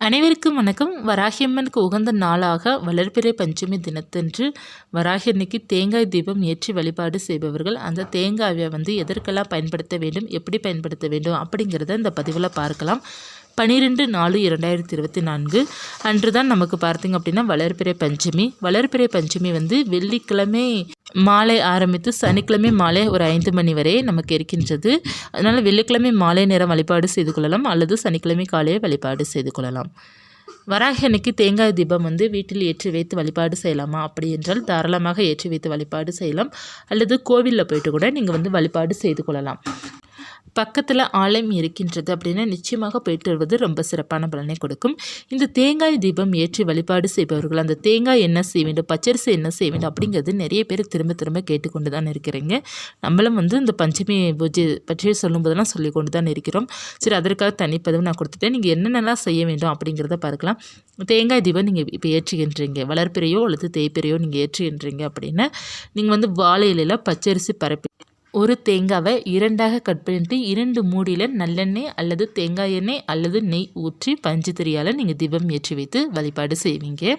அனைவருக்கும் வணக்கம். வராகியம்மனுக்கு உகந்த நாளாக வளர்பிறை பஞ்சமி தினத்தன்று வராகி அன்னைக்கு தேங்காய் தீபம் ஏற்றி வழிபாடு செய்பவர்கள் அந்த தேங்காயை வந்து எதற்கெல்லாம் பயன்படுத்த வேண்டும் எப்படி பயன்படுத்த வேண்டும் அப்படிங்கிறத இந்த பதிவில் பார்க்கலாம். பனிரெண்டு நாலு இரண்டாயிரத்தி இருபத்தி நான்கு. அன்று தான் நமக்கு பார்த்திங்க அப்படின்னா வளர்பிறை பஞ்சமி. வளர்பிறை பஞ்சமி வந்து வெள்ளிக்கிழமை மாலை ஆரம்பித்து சனிக்கிழமை மாலை ஒரு ஐந்து மணி வரை நமக்கு இருக்கின்றது. அதனால் வெள்ளிக்கிழமை மாலை நேரம் வழிபாடு செய்து கொள்ளலாம். அல்லது சனிக்கிழமை காலையை வழிபாடு செய்து கொள்ளலாம். வராகனுக்கு அன்னைக்கு தேங்காய் தீபம் வந்து வீட்டில் ஏற்றி வைத்து வழிபாடு செய்யலாமா? அப்படி என்றால் தாராளமாக ஏற்றி வைத்து வழிபாடு செய்யலாம். அல்லது கோவிலில் போயிட்டு கூட நீங்கள் வந்து வழிபாடு செய்து கொள்ளலாம். பக்கத்தில் ஆலயம் இருக்கின்றது அப்படின்னா நிச்சயமாக போயிட்டு வருவது ரொம்ப சிறப்பான பலனை கொடுக்கும். இந்த தேங்காய் தீபம் ஏற்றி வழிபாடு செய்பவர்கள் அந்த தேங்காய் என்ன செய்ய வேண்டும் பச்சரிசி என்ன செய்ய வேண்டும் அப்படிங்கிறது நிறைய பேர் திரும்ப திரும்ப கேட்டுக்கொண்டு தான் இருக்கிறீங்க. நம்மளும் வந்து இந்த பஞ்சமி பூஜை பற்றி சொல்லும்போதெல்லாம் சொல்லி கொண்டு தான் இருக்கிறோம். சரி அதற்காக தனிப்பதிவு நான் கொடுத்துட்டேன். நீங்கள் என்னென்னலாம் செய்ய வேண்டும் அப்படிங்கிறத பார்க்கலாம். தேங்காய் தீபம் நீங்கள் இப்போ ஏற்றுகின்றீங்க. வளர்ப்பிறையோ அல்லது தேய்ப்பிறையோ நீங்கள் ஏற்றுகின்றீங்க அப்படின்னா நீங்கள் வந்து வாழை இலையில் பச்சரிசி பரப்பி ஒரு தேங்காவை இரண்டாக கட் பண்ணிட்டு இரண்டு மூடியில் நல்லெண்ணெய் அல்லது தேங்காய் எண்ணெய் அல்லது நெய் ஊற்றி பஞ்சு திரியால் நீங்கள் தீபம் ஏற்றி வைத்து வழிபாடு செய்வீங்க.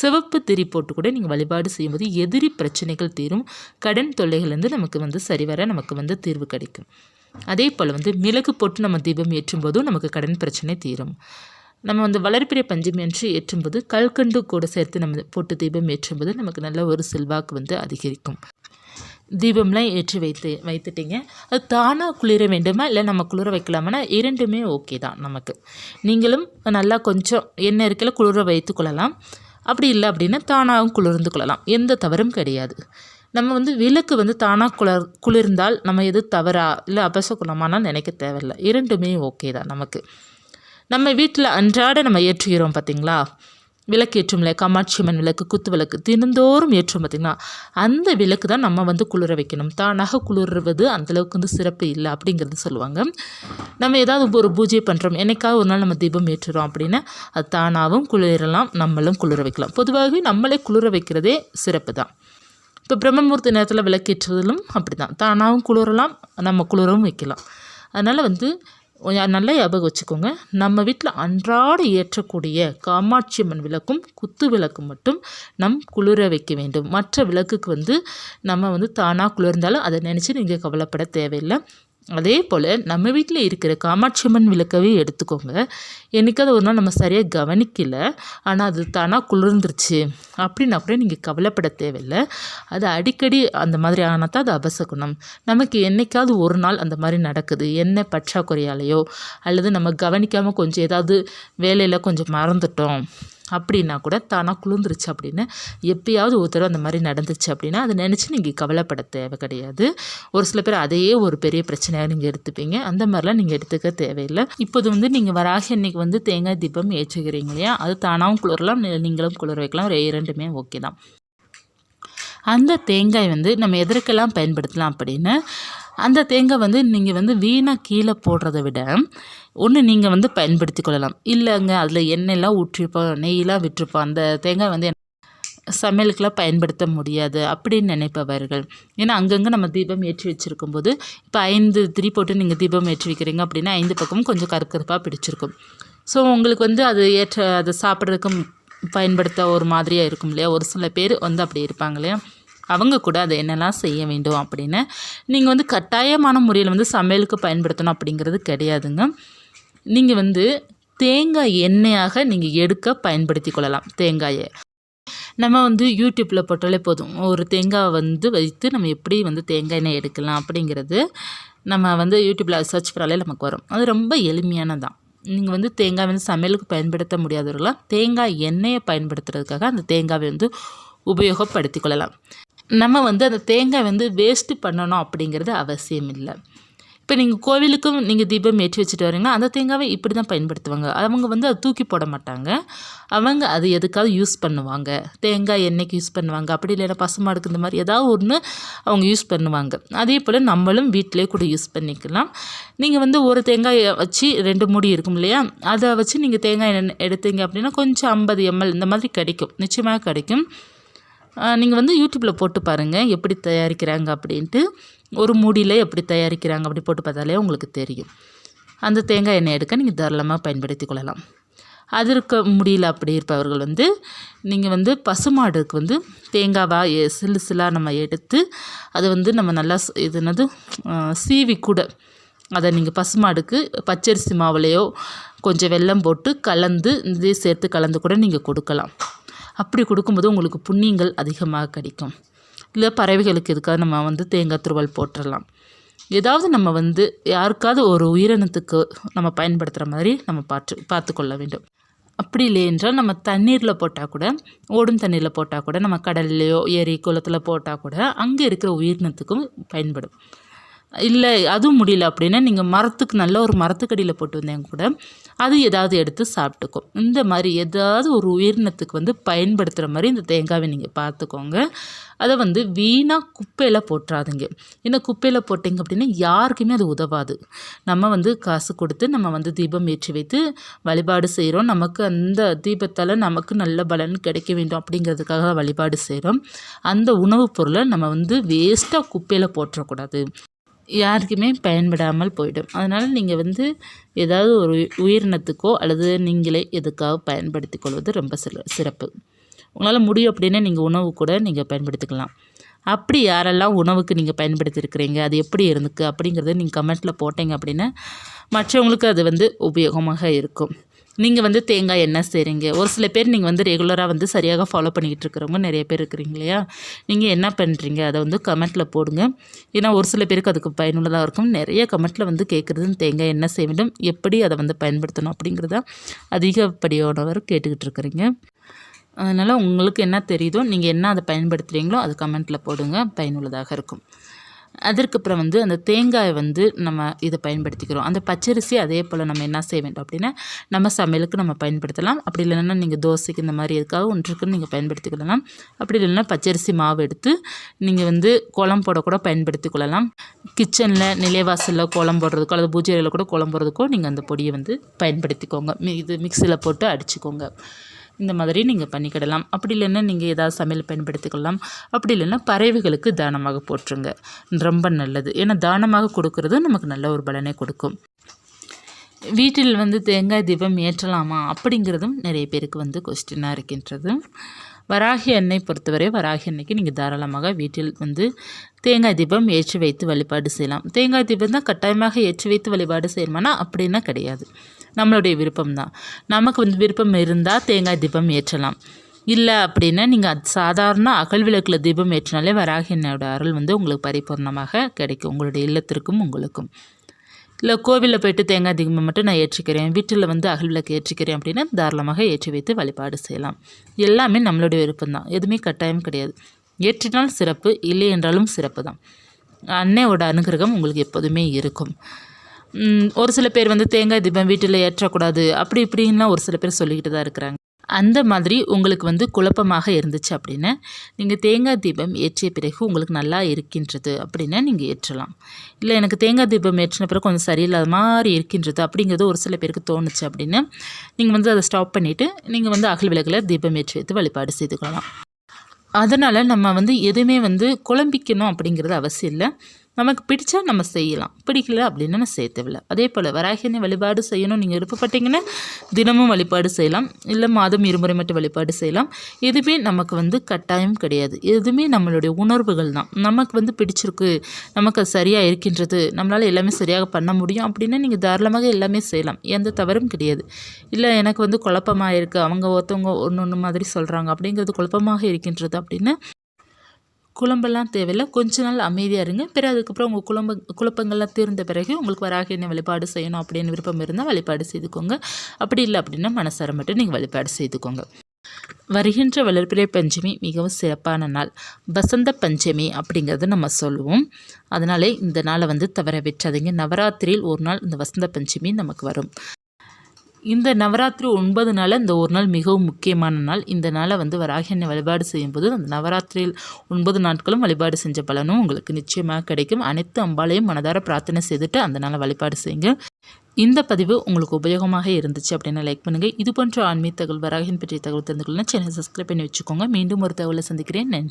சிவப்பு திரி போட்டு கூட நீங்கள் வழிபாடு செய்யும்போது எதிரி பிரச்சனைகள் தீரும். கடன் தொல்லைகள்லேருந்து நமக்கு வந்து சரிவர நமக்கு வந்து தீர்வு கிடைக்கும். அதே போல் வந்து மிளகு போட்டு நம்ம தீபம் ஏற்றும் போதும் நமக்கு கடன் பிரச்சனை தீரும். நம்ம வந்து வளர்ப்பிறை பஞ்சமி என்று ஏற்றும்போது கல்கண்டு கூட சேர்த்து நம்ம போட்டு தீபம் ஏற்றும்போது நமக்கு நல்ல ஒரு செல்வாக்கு வந்து அதிகரிக்கும். தீபம்லாம் ஏற்றி வைத்து வைத்துட்டிங்க. அது தானாக குளிர வேண்டுமா? இல்லை நம்ம குளிர வைக்கலாமான்னா இரண்டுமே ஓகே தான் நமக்கு. நீங்களும் நல்லா கொஞ்சம் எண்ணெய் இருக்கையில் குளிர வைத்து கொள்ளலாம். அப்படி இல்லை அப்படின்னா தானாகவும் குளிர்ந்து கொள்ளலாம். எந்த தவறும் கிடையாது. நம்ம வந்து விளக்கு வந்து தானாக குளர் குளிர்ந்தால் நம்ம எது தவறா? இல்லை அபசகுணமானால் நினைக்க தேவையில்லை. இரண்டுமே ஓகே தான் நமக்கு. நம்ம வீட்டில் அன்றாட நம்ம ஏற்றுகிறோம் பார்த்திங்களா? விளக்கு ஏற்றும்ல காமாட்சி அம்மன் விளக்கு குத்து விளக்கு தினந்தோறும் ஏற்றும் பார்த்திங்கன்னா அந்த விளக்கு தான் நம்ம வந்து குளிர வைக்கணும். தானாக குளிர்வது அந்தளவுக்கு வந்து சிறப்பு இல்லை அப்படிங்கிறது சொல்லுவாங்க. நம்ம ஏதாவது ஒரு பூஜை பண்ணுறோம் என்னைக்காவது ஒரு நாள் நம்ம தீபம் ஏற்றுறோம் அப்படின்னா அது தானாகவும் குளிரலாம் நம்மளும் குளிர வைக்கலாம். பொதுவாகவே நம்மளே குளிர வைக்கிறதே சிறப்பு தான். இப்போ பிரம்மமூர்த்தி நேரத்தில் விளக்கேற்றுவதிலும் அப்படி தான் தானாகவும் குளிரலாம் நம்ம குளிரவும் வைக்கலாம். அதனால் வந்து நல்லா ஞாபகம் வச்சுக்கோங்க. நம்ம வீட்டில் அன்றாட ஏற்றக்கூடிய காமாட்சி அம்மன் விளக்கும் குத்து விளக்கும் மட்டும் நம் குளிர வைக்க வேண்டும். மற்ற விளக்குக்கு வந்து நம்ம வந்து தானாக குளிர்ந்தாலும் அதை நினச்சி நீங்கள் கவலைப்பட தேவையில்லை. அதே போல் நம்ம வீட்டில் இருக்கிற காமாட்சி அம்மன் விளக்கவே எடுத்துக்கோங்க. என்றைக்காவது ஒரு நாள் நம்ம சரியாக கவனிக்கல. ஆனால் அது தானாக குளிர்ந்துருச்சு. அப்படின்னா கூட நீங்கள் கவலைப்பட தேவையில்லை. அது அடிக்கடி அந்த மாதிரி ஆனால் தான் அது அபசகுணம். நமக்கு என்றைக்காவது ஒரு நாள் அந்த மாதிரி நடக்குது. என்ன பற்றாக்குறையாலேயோ அல்லது நம்ம கவனிக்காமல் கொஞ்சம் ஏதாவது வேலையில் கொஞ்சம் மறந்துட்டோம். அப்படின்னா கூட தானாக குளிர்ந்துருச்சு அப்படின்னு எப்பயாவது ஒருத்தர் அந்த மாதிரி நடந்துச்சு அப்படின்னா அதை நினச்சி நீங்கள் கவலைப்பட தேவை கிடையாது. ஒரு சில பேர் அதையே ஒரு பெரிய பிரச்சனையாக நீங்கள் எடுத்துப்பீங்க. அந்த மாதிரிலாம் நீங்கள் எடுத்துக்க தேவையில்லை. இப்போது வந்து நீங்கள் வராகி அன்னைக்கு வந்து தேங்காய் தீபம் ஏற்றுக்கிறீங்க இல்லையா? அது தானாகவும் குளிரலாம் நீங்களும் குளிர வைக்கலாம். இரண்டுமே ஓகே தான். அந்த தேங்காய் வந்து நம்ம எதற்கெல்லாம் பயன்படுத்தலாம் அப்படின்னு அந்த தேங்காய் வந்து நீங்கள் வந்து வீணாக கீழே போடுறத விட ஒன்று நீங்கள் வந்து பயன்படுத்தி கொள்ளலாம். இல்லைங்க அதில் எண்ணெயெல்லாம் ஊற்றிருப்போம் நெய்யெலாம் விட்டுருப்போம் அந்த தேங்காய் வந்து சமையலுக்கெல்லாம் பயன்படுத்த முடியாது அப்படின்னு நினைப்பவர்கள். ஏன்னா அங்கங்கே நம்ம தீபம் ஏற்றி வச்சுருக்கும் போது இப்போ ஐந்து திரி போட்டு நீங்கள் தீபம் ஏற்றி வைக்கிறீங்க அப்படின்னா ஐந்து பக்கமும் கொஞ்சம் கருக்கருப்பாக பிடிச்சிருக்கும். ஸோ உங்களுக்கு வந்து அது ஏற்ற அதை சாப்பிட்றதுக்கும் பயன்படுத்த ஒரு மாதிரியாக இருக்கும் இல்லையா? ஒரு சில பேர் வந்து அப்படி இருப்பாங்க இல்லையா? அவங்க கூட அதை என்னெல்லாம் செய்ய வேண்டும் அப்படின்னு. நீங்கள் வந்து கட்டாயமான முறையில் வந்து சமையலுக்கு பயன்படுத்தணும் அப்படிங்கிறது கிடையாதுங்க. நீங்கள் வந்து தேங்காய் எண்ணெயாக நீங்கள் எடுக்க பயன்படுத்தி கொள்ளலாம். தேங்காயை. நம்ம வந்து யூடியூப்பில் போட்டாலே போதும். ஒரு தேங்காய் வந்து வைத்து நம்ம எப்படி வந்து தேங்காய் எண்ணெய் எடுக்கலாம் அப்படிங்கிறது நம்ம வந்து யூடியூப்பில் சர்ச் பண்ணாலே நமக்கு வரும். அது ரொம்ப எளிமையானதான் நீங்கள் வந்து தேங்காய் வந்து சமையலுக்கு பயன்படுத்த முடியாதவர்களாம் தேங்காய் எண்ணெயை பயன்படுத்துறதுக்காக அந்த தேங்காவை வந்து உபயோகப்படுத்தி கொள்ளலாம். நம்ம வந்து அந்த தேங்காய் வந்து வேஸ்ட்டு பண்ணணும் அப்படிங்கிறது அவசியம் இல்லை இப்போ நீங்கள் கோவிலுக்கும் நீங்கள் தீபம் ஏற்றி வச்சுட்டு வரீங்க. அந்த தேங்காவை இப்படி தான் பயன்படுத்துவாங்க. அவங்க வந்து அதை தூக்கி போட மாட்டாங்க. அவங்க அது எதுக்காவது யூஸ் பண்ணுவாங்க. தேங்காய் எண்ணெய்க்கு யூஸ் பண்ணுவாங்க. அப்படி இல்லைன்னா பசுமாடுக்கு இந்த மாதிரி ஏதாவது ஒன்று அவங்க யூஸ் பண்ணுவாங்க. அதே போல் நம்மளும் வீட்டிலே கூட யூஸ் பண்ணிக்கலாம். நீங்கள் வந்து ஒரு தேங்காயை வச்சு ரெண்டு மூடி இருக்கும் இல்லையா? அதை வச்சு நீங்கள் தேங்காய் எடுத்தீங்க அப்படின்னா கொஞ்சம் ஐம்பது எம்எல் இந்த மாதிரி கிடைக்கும். நிச்சயமாக கிடைக்கும். நீங்கள் வந்து யூடியூப்பில் போட்டு பாருங்கள் எப்படி தயாரிக்கிறாங்க அப்படின்ட்டு. ஒரு மூடியில் எப்படி தயாரிக்கிறாங்க அப்படி போட்டு பார்த்தாலே உங்களுக்கு தெரியும். அந்த தேங்காய் எண்ணெய் எடுக்க நீங்கள் தாராளமாக பயன்படுத்தி கொள்ளலாம். அது இருக்க முடியல அப்படி இருப்பவர்கள் வந்து நீங்கள் வந்து பசுமாடுக்கு வந்து தேங்காவாக சிலு சில்லு சில்லாக நம்ம எடுத்து அதை வந்து நம்ம நல்லா இது என்னது சீவி கூட அதை நீங்கள் பசுமாடுக்கு பச்சரிசி மாவுலேயோ கொஞ்சம் வெல்லம் போட்டு கலந்து இதே சேர்த்து கலந்து கூட நீங்கள் கொடுக்கலாம். அப்படி கொடுக்கும்போது உங்களுக்கு புண்ணியங்கள் அதிகமாக கிடைக்கும். இல்லை பறவைகளுக்கு எதுக்காக நம்ம வந்து தேங்காய் துருவல் போட்டுடலாம். ஏதாவது நம்ம வந்து யாருக்காவது ஒரு உயிரினத்துக்கு நம்ம பயன்படுத்துகிற மாதிரி நம்ம பார்த்து பார்த்து கொள்ள வேண்டும். அப்படி இல்லை என்றால் நம்ம தண்ணீரில் போட்டால் கூட ஓடும் தண்ணீரில் போட்டால் கூட நம்ம கடல்லையோ ஏரி குளத்தில் போட்டால் கூட அங்கே இருக்கிற உயிரினத்துக்கும் பயன்படும். இல்லை அதுவும் முடியல அப்படின்னா நீங்கள் மரத்துக்கு நல்ல ஒரு மரத்துக்கடியில் போட்டு வந்தேங்க கூட அது ஏதாவது எடுத்து சாப்பிட்டுக்கும். இந்த மாதிரி ஏதாவது ஒரு உயிரினத்துக்கு வந்து பயன்படுத்துகிற மாதிரி இந்த தேங்காவை நீங்கள் பார்த்துக்கோங்க. அதை வந்து வீணாக குப்பையில் போட்டுறாதுங்க. ஏன்னா குப்பையில் போட்டிங்க அப்படின்னா யாருக்குமே அது உதவாது. நம்ம வந்து காசு கொடுத்து நம்ம வந்து தீபம் ஏற்றி வைத்து வழிபாடு செய்கிறோம் நமக்கு அந்த தீபத்தால் நமக்கு நல்ல பலன் கிடைக்க வேண்டும் அப்படிங்கிறதுக்காக வழிபாடு செய்கிறோம் அந்த உணவுப் பொருளை நம்ம வந்து வேஸ்ட்டாக குப்பையில் போட்டுறக்கூடாது. யாருக்குமே பயன்படாமல் போயிடும். அதனால் நீங்கள் வந்து ஏதாவது ஒரு உயிரினத்துக்கோ அல்லது நீங்களே எதுக்காக பயன்படுத்தி கொள்வது ரொம்ப சில சிறப்பு. உங்களால் முடியும் அப்படின்னா நீங்கள் உணவு கூட நீங்கள் பயன்படுத்திக்கலாம். அப்படி யாரெல்லாம் உணவுக்கு நீங்கள் பயன்படுத்தியிருக்கிறீங்க அது எப்படி இருந்துக்கு? அப்படிங்கிறத நீங்கள் கமெண்ட்டில் போட்டீங்க அப்படின்னா மற்றவங்களுக்கு அது வந்து உபயோகமாக இருக்கும். நீங்கள் வந்து தேங்காய் எண்ணெய் செய்கிறீங்க ஒரு சில பேர் நீங்கள் வந்து ரெகுலராக வந்து சரியாக ஃபாலோ பண்ணிக்கிட்டு இருக்கிறவங்க நிறைய பேர் இருக்கிறீங்க இல்லையா? நீங்கள் என்ன பண்ணுறீங்க அதை வந்து கமெண்ட்டில் போடுங்க. ஏன்னா ஒரு சில பேருக்கு அதுக்கு பயனுள்ளதாக இருக்கும். நிறைய கமெண்ட்டில் வந்து கேட்குறது தேங்காய் எண்ணெய் செய்ய வேண்டும் எப்படி அதை வந்து பயன்படுத்தணும் அப்படிங்கிறத அதிகப்படியானவர் கேட்டுக்கிட்டு இருக்கிறீங்க. அதனால் உங்களுக்கு என்ன தெரியுதோ நீங்கள் என்ன அதை பயன்படுத்துகிறீங்களோ அது கமெண்ட்டில் போடுங்க. பயனுள்ளதாக இருக்கும். அதற்கப்புறம் வந்து அந்த தேங்காயை வந்து நம்ம இதை பயன்படுத்திக்கிறோம். அந்த பச்சரிசி அதே போல் நம்ம என்ன செய்ய வேண்டும் அப்படின்னா நம்ம சமையலுக்கு நம்ம பயன்படுத்தலாம். அப்படி இல்லைன்னா நீங்கள் தோசைக்கு இந்த மாதிரி எதுக்காக ஒன்றுக்குன்னு நீங்கள் பயன்படுத்திக்கலாம். அப்படி இல்லைன்னா பச்சரிசி மாவு எடுத்து நீங்கள் வந்து குழம்பு போட கூட பயன்படுத்தி கொள்ளலாம். கிச்சனில் நிலைவாசலில் குழம்பு போடுறதுக்கோ அல்லது பூஜை அறையில் கூட குழம்பு போடுறதுக்கோ நீங்கள் அந்த பொடியை வந்து பயன்படுத்திக்கோங்க. மி- இது மிக்சியில் போட்டு அடிச்சுக்கோங்க. இந்த மாதிரி நீங்கள் பண்ணிக்கிடலாம். அப்படி இல்லைன்னா நீங்கள் ஏதாவது சமையல் பயன்படுத்திக்கலாம். அப்படி இல்லைன்னா பறவைகளுக்கு தானமாக போட்டுருங்க ரொம்ப நல்லது. ஏன்னா தானமாக கொடுக்கறதும் நமக்கு நல்ல ஒரு பலனை கொடுக்கும். வீட்டில் வந்து தேங்காய் தீபம் ஏற்றலாமா? அப்படிங்கிறதும் நிறைய பேருக்கு வந்து கொஸ்டினாக இருக்கின்றது. வராகி எண்ணெய் பொறுத்தவரை வராகி எண்ணெய்க்கு நீங்கள் தாராளமாக வீட்டில் வந்து தேங்காய் தீபம் ஏற்றி வைத்து வழிபாடு செய்யலாம். தேங்காய் தீபம் தான் கட்டாயமாக ஏற்றி வைத்து வழிபாடு செய்யணுமானா? அப்படின்னா கிடையாது. நம்மளுடைய விருப்பம் தான் நமக்கு வந்து விருப்பம் இருந்தால் தேங்காய் தீபம் ஏற்றலாம். இல்லை அப்படின்னா நீங்கள் அது சாதாரண அகல் விளக்கில் தீபம் ஏற்றினாலே வராகி அருள் வந்து உங்களுக்கு பரிபூர்ணமாக கிடைக்கும். உங்களுடைய இல்லத்திற்கும் உங்களுக்கும். இல்லை கோவிலில் போயிட்டு தேங்காய் தீபம் மட்டும் நான் ஏற்றிக்கிறேன். வீட்டில் வந்து அகல் விளக்கு ஏற்றிக்கிறேன் அப்படின்னா தாராளமாக ஏற்றி வைத்து வழிபாடு செய்யலாம். எல்லாமே நம்மளுடைய விருப்பம் தான் எதுவுமே கட்டாயம் கிடையாது. ஏற்றினால் சிறப்பு இல்லை என்றாலும் சிறப்பு தான் அன்னையோட அனுகிரகம் உங்களுக்கு எப்போதுமே இருக்கும். ஒரு சில பேர் வந்து தேங்காய் தீபம் வீட்டில் ஏற்றக்கூடாது அப்படி இப்படின்லாம் ஒரு சில பேர் சொல்லிக்கிட்டு தான் இருக்கிறாங்க. அந்த மாதிரி உங்களுக்கு வந்து குழப்பமாக இருந்துச்சு அப்படின்னா நீங்கள் தேங்காய் தீபம் ஏற்றிய பிறகு உங்களுக்கு நல்லா இருக்கின்றது அப்படின்னா நீங்கள் ஏற்றலாம். இல்லை எனக்கு தேங்காய் தீபம் ஏற்றின பிறகு கொஞ்சம் சரியில்லாத மாதிரி இருக்கின்றது அப்படிங்கிறது ஒரு சில பேருக்கு தோணுச்சு அப்படின்னு நீங்கள் வந்து அதை ஸ்டாப் பண்ணிவிட்டு நீங்கள் வந்து அகல் விளக்கில் தீபம் ஏற்றி வைத்து வழிபாடு செய்து கொள்ளலாம். அதனால் நம்ம வந்து எதுவுமே வந்து குழம்பிக்கணும் அப்படிங்கிறது அவசியம் இல்லை. நமக்கு பிடிச்சா நம்ம செய்யலாம். பிடிக்கல அப்படின்னு நம்ம செய்ய தேவையில்ல அதே போல் வராகினை வழிபாடு செய்யணும். நீங்கள் விருப்பப்பட்டீங்கன்னா தினமும் வழிபாடு செய்யலாம். இல்லை மாதம் இருமுறை மட்டும் வழிபாடு செய்யலாம். எதுவுமே நமக்கு வந்து கட்டாயம் கிடையாது. எதுவுமே நம்மளுடைய உணர்வுகள் தான். நமக்கு வந்து பிடிச்சிருக்கு. நமக்கு அது சரியாக இருக்கின்றது. நம்மளால் எல்லாமே சரியாக பண்ண முடியும் அப்படின்னா நீங்கள் தாராளமாக எல்லாமே செய்யலாம். எந்த தவறும் கிடையாது. இல்லை எனக்கு வந்து குழப்பமாக இருக்குது அவங்க ஒருத்தவங்க ஒன்று ஒன்று மாதிரி சொல்கிறாங்க அப்படிங்கிறது குழப்பமாக இருக்கின்றது அப்படின்னு குழம்பெல்லாம் தேவையில்லை. கொஞ்ச நாள் அமைதியாக இருங்க. பிறகு அதுக்கப்புறம் உங்கள் குழம்பு குழப்பங்கள்லாம் தீர்ந்த பிறகு உங்களுக்கு வராக என்ன வழிபாடு செய்யணும் அப்படின்னு விருப்பம் இருந்தால் வழிபாடு செய்துக்கோங்க. அப்படி இல்லை அப்படின்னா மனசார மட்டும் நீங்கள் வழிபாடு செய்துக்கோங்க. வருகின்ற வளர்பிறை பஞ்சமி மிகவும் சிறப்பான நாள். வசந்த பஞ்சமி அப்படிங்கிறது நம்ம சொல்லுவோம். அதனாலே இந்த நாளை வந்து தவற விட்டுறாதீங்க. நவராத்திரியில் ஒரு நாள் இந்த வசந்த பஞ்சமி நமக்கு வரும். இந்த நவராத்திரி ஒன்பது நாளில் இந்த ஒரு நாள் மிகவும் முக்கியமான நாள். இந்த நாளை வந்து வராகியனை வழிபாடு செய்யும்போது அந்த நவராத்திரியில் ஒன்பது நாட்களும் வழிபாடு செஞ்ச பலனும் உங்களுக்கு நிச்சயமாக கிடைக்கும். அனைத்து அம்பாலையும் மனதார பிரார்த்தனை செய்துட்டு அந்த நாளை வழிபாடு செய்யுங்க. இந்த பதிவு உங்களுக்கு உபயோகமாக இருந்துச்சு அப்படின்னா லைக் பண்ணுங்கள் இது போன்ற ஆன்மீக தகவல் வராகின் பற்றிய தகவல் தெரிந்து கொள்ளணும் சேனல் சப்ஸ்கிரைப் பண்ணி வச்சுக்கோங்க. மீண்டும் ஒரு தகவலை சந்திக்கிறேன். நன்றி.